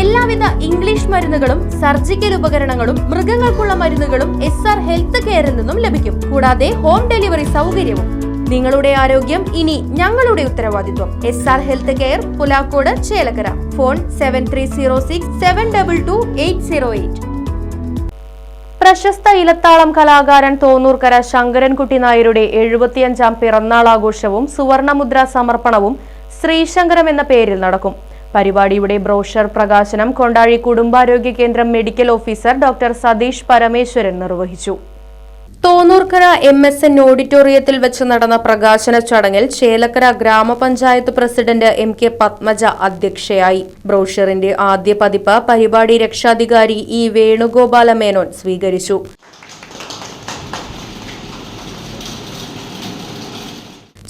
എല്ലാവിധ ഇംഗ്ലീഷ് മരുന്നുകളും സർജിക്കൽ ഉപകരണങ്ങളും മൃഗങ്ങൾക്കുള്ള മരുന്നുകളും എസ് ആർ ഹെൽത്ത് കെയറിൽ നിന്നും ലഭിക്കും. കൂടാതെ ഹോം ഡെലിവറി സൗകര്യവും. നിങ്ങളുടെ ആരോഗ്യം ഇനി ഞങ്ങളുടെ ഉത്തരവാദിത്വം. S R health care Pulakkode Chelakkara. Phone seven three zero six seven double two eight zero eight പ്രശസ്ത ഇലത്താളം കലാകാരൻ തോന്നൂർക്കര ശങ്കരൻകുട്ടി നായരുടെ എഴുപത്തിയഞ്ചാം പിറന്നാൾ ആഘോഷവും സുവർണമുദ്ര സമർപ്പണവും ശ്രീശങ്കരം എന്ന പേരിൽ നടക്കും. പരിപാടിയുടെ ബ്രോഷർ പ്രകാശനം കൊണ്ടാഴി കുടുംബാരോഗ്യ കേന്ദ്രം medical officer doctor Satheesh Parameswaran നിർവഹിച്ചു. തോന്നൂർക്കര എം എസ് എൻ ഓഡിറ്റോറിയത്തിൽ വെച്ച് നടന്ന പ്രകാശന ചടങ്ങിൽ ചേലക്കര ഗ്രാമപഞ്ചായത്ത് പ്രസിഡന്റ് എം കെ പത്മജ അധ്യക്ഷയായി. ബ്രോഷറിന്റെ ആദ്യ പതിപ്പ് പരിപാടി രക്ഷാധികാരി ഇ വേണുഗോപാല മേനോൻ സ്വീകരിച്ചു.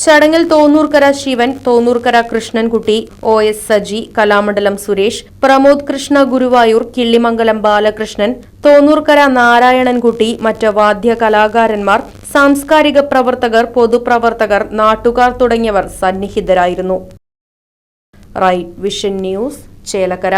ചടങ്ങിൽ തോന്നൂർക്കര ശിവൻ തോന്നൂർക്കര കൃഷ്ണൻകുട്ടി ഒ എസ് സജി കലാമണ്ഡലം സുരേഷ് പ്രമോദ് കൃഷ്ണ ഗുരുവായൂർ കിള്ളിമംഗലം ബാലകൃഷ്ണൻ തോന്നൂർക്കര നാരായണൻകുട്ടി മറ്റ് വാദ്യ കലാകാരന്മാർ സാംസ്കാരിക പ്രവർത്തകർ പൊതുപ്രവർത്തകർ നാട്ടുകാർ തുടങ്ങിയവർ സന്നിഹിതരായിരുന്നു. Right vision news Chelakkara.